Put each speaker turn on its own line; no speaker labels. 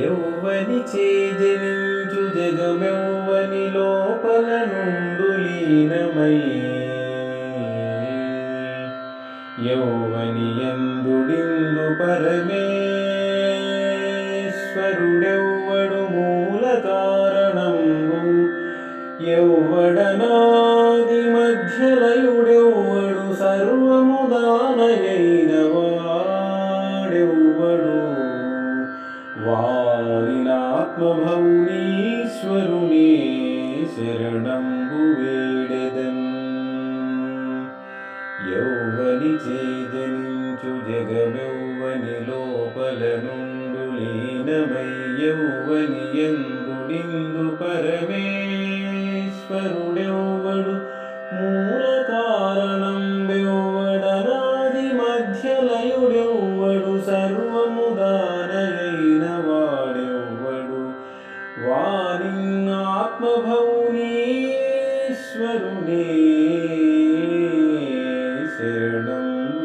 యౌవని చేజనించు జగమెవ్వని లోపల నుండు లీనమై. యౌవని ఎందుడిందు పరమేశ్వరుడెవ్వడు మూల కారణంబు యౌవడనాది మధ్యలయుడెవ్వడు సర్వము దానయైనవాడెవ్వడు വാനിനാത്മഭം നീശ്വരുണേ ശരണംബുവേടതം യൗവനി ചേതനിഞ്ചു ജഗമൗവനി ലോപലനുണ്ടു ലീനമൈ യൗവനിയന്തുടിന്തു പരമേശ്വരുടെ आत्मभौनीश्वरुणे शरणम्